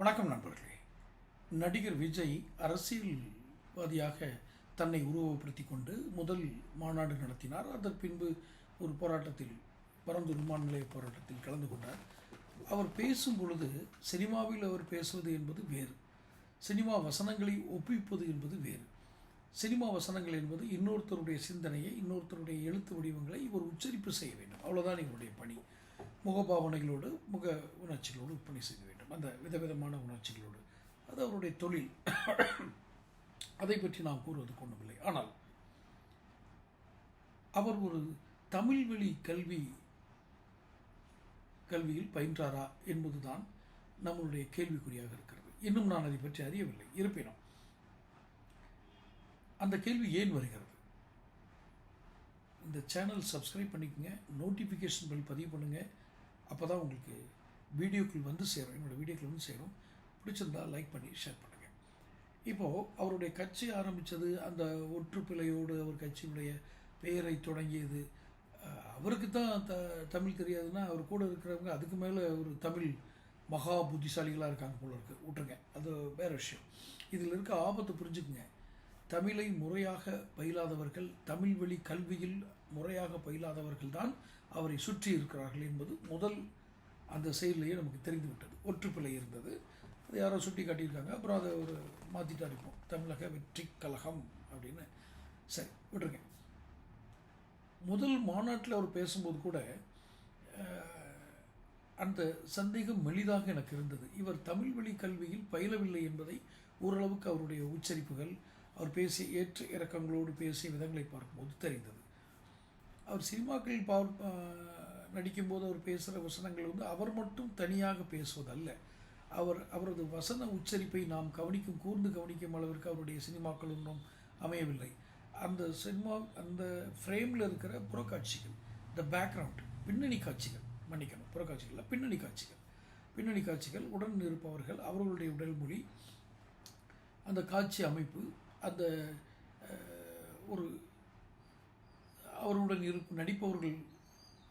வணக்கம் நண்பர்களே. நடிகர் விஜய் அரசியல்வாதியாக தன்னை உருவப்படுத்தி கொண்டு முதல் மாநாடு நடத்தினார். அதன் பின்பு ஒரு போராட்டத்தில் பரந்து விமான நிலைய போராட்டத்தில் கலந்து கொண்டார். அவர் பேசும் பொழுது சினிமாவில் அவர் பேசுவது என்பது வேறு. சினிமா வசனங்களை ஒப்பிப்பது என்பது வேறு. சினிமா வசனங்கள் என்பது இன்னொருத்தருடைய சிந்தனையை இன்னொருத்தருடைய எழுத்து வடிவங்களை இவர் உச்சரிப்பு செய்ய வேண்டும். அவ்வளோதான் இவருடைய பணி. முகபாவனைகளோடு முக உணர்ச்சிகளோடு பணி செய்ய வேண்டும் அந்த விதவிதமான உணர்ச்சிகளோடு. அது அவருடைய தொழில். அதை பற்றி நாம் கூறுவதற்கு ஒன்றுமில்லை ஆனால் அவர் ஒரு தமிழ் வழி கல்வி கல்வியில் பயின்றாரா என்பதுதான் நம்மளுடைய கேள்விக்குறியாக இருக்கிறது. இன்னும் நான் அதை பற்றி அறியவில்லை. இருப்பினும் அந்த கேள்வி ஏன் வருகிறது? இந்த சேனல் சப்ஸ்கிரைப் பண்ணிக்கோங்க. நோட்டிஃபிகேஷன் பில் பதிவு பண்ணுங்கள் அப்போ தான் உங்களுக்கு வீடியோக்கள் வந்து சேரும். என்னோடய வீடியோக்கள் வந்து சேரும். பிடிச்சிருந்தா லைக் பண்ணி ஷேர் பண்ணுங்கள் இப்போது அவருடைய கட்சி ஆரம்பித்தது அந்த ஒற்றுப்பிழையோடு அவர் கட்சியினுடைய பெயரை தொடங்கியது. அவருக்கு தான் த தமிழ் தெரியாதுன்னா அவர் கூட இருக்கிறவங்க அதுக்கு மேலே ஒரு தமிழ் மகா புத்திசாலிகளாக இருக்காங்க போல இருக்குது விட்டுருங்க. அது வேறு விஷயம். இதில் இருக்க ஆபத்தை புரிஞ்சுக்குங்க. தமிழை முறையாக பயிலாதவர்கள் தமிழ் வழி கல்வியில் முறையாக பயிலாதவர்கள் தான் அவரை சுற்றி இருக்கிறார்கள் என்பது முதல் அந்த செயலிலேயே நமக்கு தெரிந்து விட்டது. ஒற்றுப்பிழை இருந்தது. அது யாரோ சுட்டி காட்டியிருக்காங்க. அப்புறம் அதை ஒரு மாற்றிட்டா அடிப்போம் தமிழக வெற்றி கழகம் அப்படின்னு. சரி விட்டுருங்க. முதல் மாநாட்டில் அவர் பேசும்போது கூட அந்த சந்தேகம் மெலிதாக எனக்கு இருந்தது. இவர் தமிழ் வழி கல்வியில் பயிலவில்லை என்பதை ஓரளவுக்கு அவருடைய உச்சரிப்புகள் அவர் பேசிய ஏற்ற இறக்கங்களோடு பேசிய விதங்களை பார்க்கும்போது தெரிந்தது. அவர் சினிமாக்களில் பார் நடிக்கும்போது அவர் பேசுகிற வசனங்கள் வந்து அவர் மட்டும் தனியாக பேசுவதல்ல. அவர் அவரது வசன உச்சரிப்பை நாம் கவனிக்கும் கூர்ந்து கவனிக்கும் அளவிற்கு அவருடைய சினிமாக்கள் ஒன்றும் அமையவில்லை. அந்த சினிமா அந்த ஃப்ரேமில் இருக்கிற புறக்காட்சிகள் த பேக்ரவுண்ட் பின்னணி காட்சிகள் மன்னிக்கணும் புறக்காட்சிகளில் பின்னணி காட்சிகள். பின்னணி காட்சிகள் உடன் இருப்பவர்கள் அவர்களுடைய உடல் மொழி அந்த காட்சி அமைப்பு அந்த ஒரு அவருடன் இருக்கும்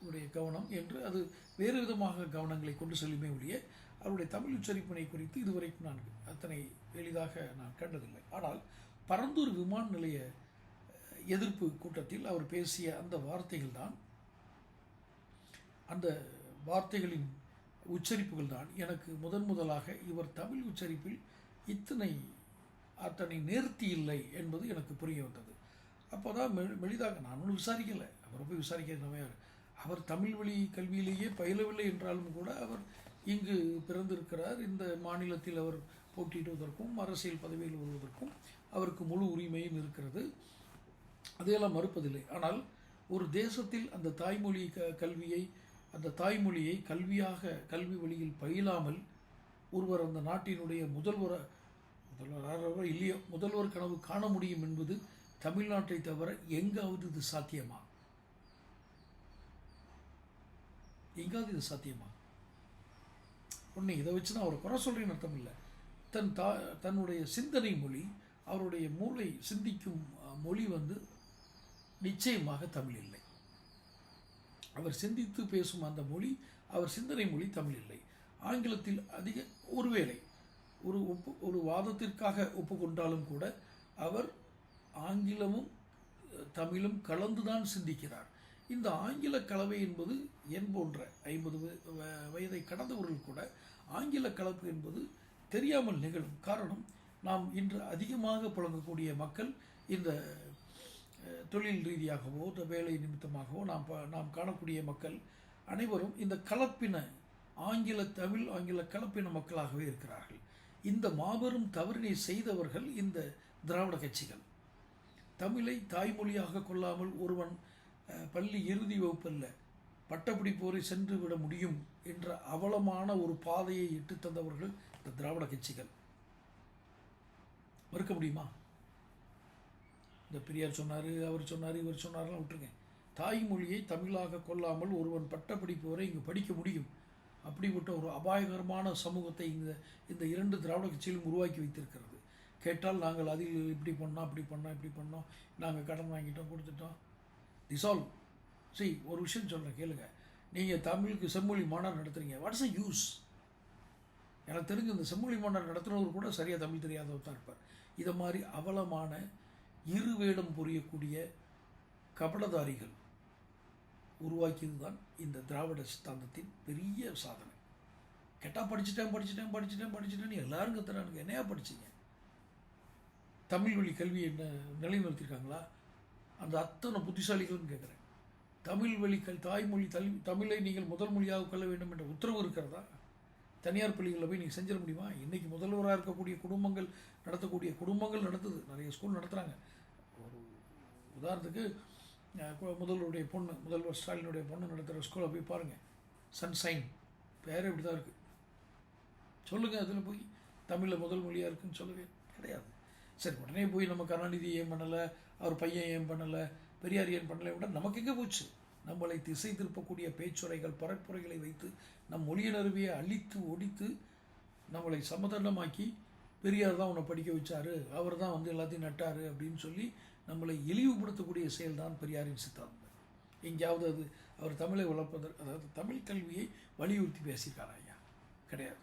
உடைய கவனம் என்று அது வேறு விதமாக கவனங்களை கொண்டு செல்லுமே ஒழிய அவருடைய தமிழ் உச்சரிப்பினை குறித்து இதுவரைக்கும் நான் அத்தனை எளிதாக நான் கண்டதில்லை. ஆனால் பரந்தூர் விமான நிலைய எதிர்ப்பு கூட்டத்தில் அவர் பேசிய அந்த வார்த்தைகள் தான் அந்த வார்த்தைகளின் உச்சரிப்புகள் தான் எனக்கு முதன் முதலாக இவர் தமிழ் உச்சரிப்பில் இத்தனை அத்தனை நேர்த்தி இல்லை என்பது எனக்கு புரிய வந்தது. அப்போ தான் மெ மெளிதாக நான் ஒன்றும் விசாரிக்கலை. அவரை போய் விசாரிக்கிறது நம்ம அவர் தமிழ் வழி கல்வியிலேயே பயிலவில்லை என்றாலும் கூட அவர் இங்கு பிறந்திருக்கிறார். இந்த மாநிலத்தில் அவர் போட்டியிடுவதற்கும் அரசியல் பதவியில் வருவதற்கும் அவருக்கு முழு உரிமையும் இருக்கிறது. அதையெல்லாம் மறுப்பதில்லை. ஆனால் ஒரு தேசத்தில் அந்த தாய்மொழி க கல்வியை அந்த தாய்மொழியை கல்வியாக கல்வி வழியில் பயிலாமல் ஒருவர் அந்த நாட்டினுடைய முதல்வர முதல்வராக இல்லையோ முதல்வர் கனவு காண முடியும் என்பது தமிழ்நாட்டை தவிர எங்காவது இது சாத்தியமா? எங்காவது இது சாத்தியமா? ஒன்று இதை வச்சு நான் அவரை குறை சொல்கிறேன்னு அர்த்தம் இல்லை. தன் தா தன்னுடைய சிந்தனை மொழி அவருடைய மூளை சிந்திக்கும் மொழி வந்து நிச்சயமாக தமிழ் இல்லை. அவர் சிந்தித்து பேசும் அந்த மொழி அவர் சிந்தனை மொழி தமிழ் இல்லை. ஆங்கிலத்தில் அதிக ஒருவேளை ஒரு ஒப்பு ஒரு வாதத்திற்காக ஒப்புக்கொண்டாலும் கூட அவர் ஆங்கிலமும் தமிழும் கலந்துதான் சிந்திக்கிறார். இந்த ஆங்கில கலவை என்பது என் போன்ற ஐம்பது வயதை கடந்தவர்கள் கூட ஆங்கில கலப்பு என்பது தெரியாமல் நிகழும். காரணம் நாம் இன்று அதிகமாக புழங்கக்கூடிய மக்கள் இந்த தொழில் ரீதியாகவோ வேலை நிமித்தமாகவோ நாம் நாம் காணக்கூடிய மக்கள் அனைவரும் இந்த கலப்பின ஆங்கில தமிழ் ஆங்கில கலப்பின மக்களாகவே இருக்கிறார்கள். இந்த மாபெரும் தவறினை செய்தவர்கள் இந்த திராவிட கட்சிகள். தமிழை தாய்மொழியாக கொள்ளாமல் ஒருவன் பள்ளி இறுதி வகுப்பல்ல. பட்டப்படிப்போரை சென்று விட முடியும் என்ற அவலமான ஒரு பாதையை இட்டு தந்தவர்கள் இந்த திராவிட கட்சிகள். மறுக்க முடியுமா? இந்த பெரியார் சொன்னார் அவர் சொன்னார் இவர் சொன்னார்லாம் விட்டுருங்க. தாய்மொழியை தமிழாக கொள்ளாமல் ஒருவன் பட்டப்படிப்பு வரை இங்கே படிக்க முடியும். அப்படிப்பட்ட ஒரு அபாயகரமான சமூகத்தை இந்த இந்த இரண்டு திராவிட கட்சிகளும் உருவாக்கி வைத்திருக்கிறது. கேட்டால் நாங்கள் அதில் இப்படி பண்ணோம் அப்படி பண்ணோம் இப்படி பண்ணோம். நாங்கள் கடன் வாங்கிட்டோம் கொடுத்துட்டோம். டிசால்வ் சரி ஒரு விஷயம் சொல்கிறேன் கேளுங்க. நீங்கள் தமிழுக்கு செம்மொழி மாநாடு நடத்துறீங்க. வாட்ஸ் அ யூஸ் எனக்கு தெரிஞ்சு இந்த செம்மொழி மாநாடு நடத்துகிறவர் கூட சரியாக தமிழ் தெரியாதவர் தான் இருப்பார். இதை மாதிரி அவலமான இரு வேடம் புரியக்கூடிய கபடதாரிகள் உருவாக்கியது தான் இந்த திராவிட சித்தாந்தத்தின் பெரிய சாதனை. கேட்டால் படிச்சுட்டேன் படிச்சுட்டேன் படிச்சுட்டேன் படிச்சுட்டேன்னு எல்லாரும் கத்துறானுங்க. என்னையா படிச்சிங்க? தமிழ் வழி கல்வியை என்ன நிலைநிறுத்திருக்காங்களா? அந்த அத்தனை புத்திசாலிகள்னு கேட்குறேன். தமிழ் வழி கல் தாய்மொழி தல் தமிழை நீங்கள் முதல் மொழியாக கொள்ள வேண்டும் என்ற உத்தரவு இருக்கிறதா? தனியார் பள்ளிகளில் போய் நீங்கள் செஞ்சிட முடியுமா? இன்றைக்கி முதல்வராக இருக்கக்கூடிய குடும்பங்கள் நடத்தக்கூடிய குடும்பங்கள் நடத்துது. நிறைய ஸ்கூல் நடத்துகிறாங்க ஒரு உதாரணத்துக்கு முதல்வருடைய பொண்ணு முதல்வர் ஸ்டாலினுடைய பொண்ணு நடத்துகிற ஸ்கூலை போய் பாருங்கள் சன்சைன் பேர் இப்படி தான் இருக்குது சொல்லுங்கள் அதில் போய். தமிழில் முதல் மொழியாக இருக்குன்னு சொல்லுங்கள் கிடையாது. சரி உடனே போய் நம்ம கருணாநிதி ஏன் பண்ணலை அவர் பையன் ஏன் பண்ணலை பெரியார் ஏன் பண்ணலை விட நமக்கு எங்கே போச்சு? நம்மளை திசை திருப்பக்கூடிய பேச்சுரைகள் பரப்புரைகளை வைத்து நம் மொழியினருவியை அழித்து ஒடித்து நம்மளை சமதளமாக்கி பெரியார் தான் உன்னை படிக்க வச்சாரு அவர் தான் வந்து எல்லாத்தையும் நட்டார் அப்படின்னு சொல்லி நம்மளை இழிவுபடுத்தக்கூடிய செயல் தான் பெரியாரின் சித்தாந்தம். எங்கேயாவது அது அவர் தமிழை வளர்ப்பதற்கு அதாவது தமிழ் கல்வியை வலியுறுத்தி பேசியிருக்காரா ஐயா? கிடையாது.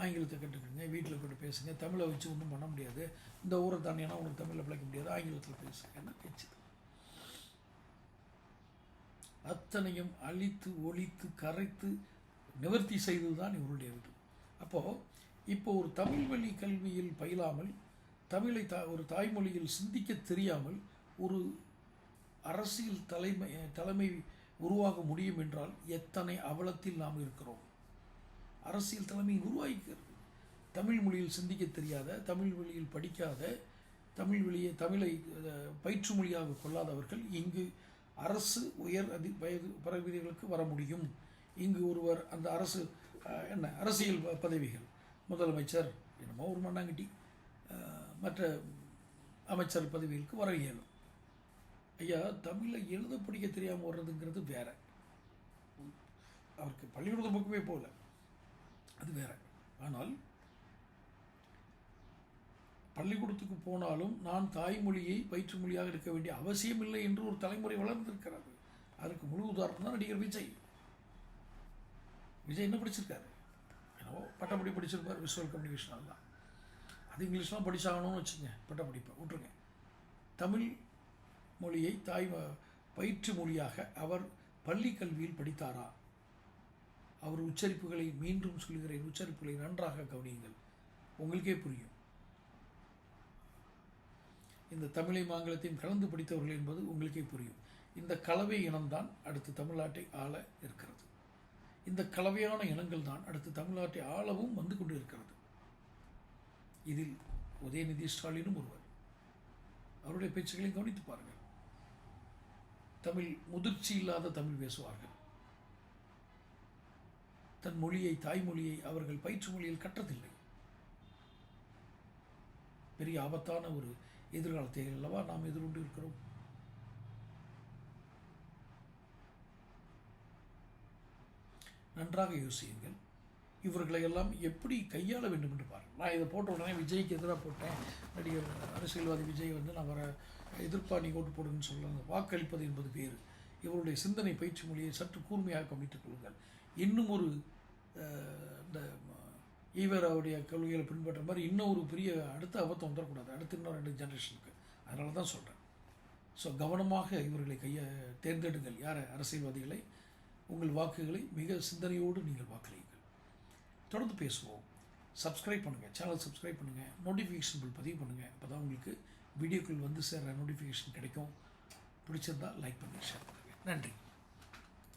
ஆங்கிலத்தை கற்றுக்கிடுங்க வீட்டில் கொண்டு பேசுங்க தமிழை வச்சு ஒன்றும் பண்ண முடியாது. இந்த ஊரை தாண்டினா உனக்கு தமிழில் பிழைக்க முடியாது ஆங்கிலத்தில் பேசுங்க என்ன பேச்சு? அத்தனையும் அழித்து ஒழித்து கரைத்து நிவர்த்தி செய்தது தான் இவருடைய இது. அப்போது இப்போ ஒரு தமிழ் வழி கல்வியில் பயிலாமல் தமிழை தா ஒரு தாய்மொழியில் சிந்திக்க தெரியாமல் ஒரு அரசியல் தலைமை தலைமை உருவாக முடியும் என்றால் எத்தனை அவலத்தில் நாம் இருக்கிறோம்? அரசியல் தலைமை உருவாகிறது தமிழ் மொழியில் சிந்திக்க தெரியாத தமிழ் மொழியில் படிக்காத தமிழ் வழியை தமிழை பயிற்று மொழியாக கொள்ளாதவர்கள் இங்கு அரசு உயர் அதி வயது பதவிகளுக்கு வர முடியும். இங்கு ஒருவர் அந்த அரசு என்ன அரசியல் ப- பதவிகள். முதலமைச்சர் என்னமோ ஒரு மண்ணாங்கட்டி மற்ற அமைச்சர் பதவிகளுக்கு வர இயலும். ஐயா தமிழை எழுத படிக்க தெரியாமல் வர்றதுங்கிறது வேற. அவருக்கு பள்ளிக்கூடத்து பக்கமே போகல. அது வேற. ஆனால் பள்ளிக்கூடத்துக்கு போனாலும் நான் தாய்மொழியை பயிற்று மொழியாக இருக்க வேண்டிய அவசியம் இல்லை என்று ஒரு தலைமுறை வளர்ந்திருக்கிறது. அதற்கு முழு உதாரணம் தான் நடிகர் விஜய். விஜய் என்ன படிச்சிருக்காரு? என்னவோ பட்டப்படி படிச்சிருப்பார் விசுவல் கம்யூனிகேஷன் எல்லாம் அது இங்கிலீஷ்லாம் படிச்சாகணும்னு வச்சுங்க பட்டப்படிப்பை. விட்டுருங்க. தமிழ் மொழியை தாய் ம- பயிற்று மொழியாக அவர் பள்ளி கல்வியில் படித்தாரா? அவர் உச்சரிப்புகளை மீண்டும் சொல்கிறேன் உச்சரிப்புகளை நன்றாக கவனியுங்கள். உங்களுக்கே புரியும். இந்த தமிழை மாங்கலத்தையும் கலந்து படித்தவர்கள் என்பது உங்களுக்கே புரியும். இந்த கலவை இனம்தான் அடுத்து தமிழ்நாட்டை ஆள இருக்கிறது. இந்த கலவையான இனங்கள் தான் அடுத்து தமிழ்நாட்டை ஆளவும் வந்து கொண்டு இருக்கிறது இதில் உதயநிதி ஸ்டாலினும் ஒருவர். அவருடைய பேச்சுக்களை கவனித்து பாருங்கள். தமிழ் முதிர்ச்சி இல்லாத தமிழ் பேசுவார்கள். தன் மொழியை தாய்மொழியை அவர்கள் பயிற்று மொழியில் கற்றதில்லை. பெரிய ஆபத்தான ஒரு எதிர்காலத்தை அல்லவா நாம் எதிர்கொண்டு இருக்கிறோம் நன்றாக யோசியுங்கள். இவர்களை எல்லாம் எப்படி கையாள வேண்டும் என்று பாருங்கள். நான் இதை போட்ட உடனே விஜய்க்கு எதிராக போட்டேன். நடிகர் அரசியல்வாதி விஜய் வந்து நான் வர எதிர்ப்பா நீ ஓட்டு போடுங்கன்னு சொல்லலாம் வாக்களிப்பது என்பது வேறு. இவருடைய சிந்தனை பயிற்சி மொழியை சற்று கூர்மையாக கவனித்துக் கொள்ளுங்கள். இன்னும் ஒரு இந்த ஈவராவுடைய கொள்கைகளை பின்பற்ற மாதிரி இன்னும் ஒரு பெரிய அடுத்த அபத்தம் வந்துடக்கூடாது. அடுத்து இன்னும் ரெண்டு ஜென்ரேஷனுக்கு அதனால தான் சொல்கிறேன் ஸோ கவனமாக இவர்களை கைய தேர்ந்தெடுங்கள். யார்? அரசியல்வாதிகளை. உங்கள் வாக்குகளை மிக சிந்தனையோடு நீங்கள் வாக்களியுங்கள். தொடர்ந்து பேசுவோம். சப்ஸ்கிரைப் பண்ணுங்கள் சேனல் சப்ஸ்கிரைப் பண்ணுங்கள் நோட்டிஃபிகேஷன் பில் பதிவு பண்ணுங்கள் அப்போ தான் உங்களுக்கு வீடியோக்கள் வந்து சேர்கிற நோட்டிஃபிகேஷன் கிடைக்கும். பிடிச்சிருந்தா லைக் பண்ணி ஷேர் பண்ணுங்கள் நன்றி.